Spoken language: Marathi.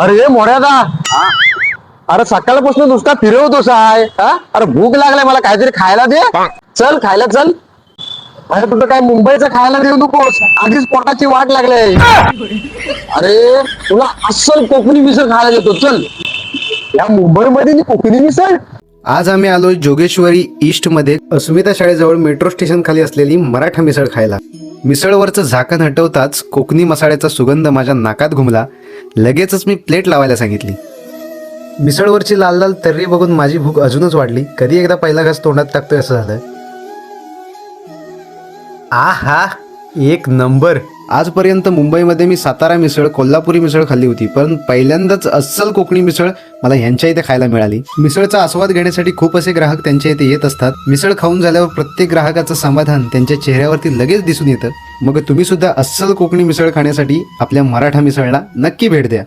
अरे मोऱ्यादा अरे सकाळपासून नुसता फिरवतोस आहे. हा? अरे भूक लागलाय मला काहीतरी खायला दे. चल खायला चल. अरे तुझं काय मुंबईचं खायला देऊ नकोस. आधीच पोटाची वाट लागले अरे तुला अस्सल कोकणी मिसळ खायला देतो. चल. या मुंबईमध्ये कोकणी मिसळ. आज आम्ही आलोय जोगेश्वरी ईस्टमध्ये. अस्मिता शाळेजवळ मेट्रो स्टेशन खाली असलेली मराठा मिसळ खायला. मिसळवरचं झाकण हटवताच कोकणी मसाल्याचा सुगंध माझ्या नाकात घुमला. लगेचच मी प्लेट लावायला सांगितली. मिसळवरची लाल लाल तर्री बघून माझी भूक अजूनच वाढली. कधी एकदा पहिला घास तोंडात टाकतोय असं झालं. आ हा एक नंबर. आजपर्यंत मुंबईमध्ये मी सातारा मिसळ कोल्हापुरी मिसळ खाल्ली होती पण पहिल्यांदाच अस्सल कोकणी मिसळ मला ह्यांच्या इथे खायला मिळाली. मिसळचा आस्वाद घेण्यासाठी खूप असे ग्राहक त्यांच्या इथे येत असतात. मिसळ खाऊन झाल्यावर प्रत्येक ग्राहकाचं समाधान त्यांच्या चेहऱ्यावरती लगेच दिसून येतं. मग तुम्ही सुद्धा अस्सल कोकणी मिसळ खाण्यासाठी आपल्या मराठा मिसळला नक्की भेट द्या.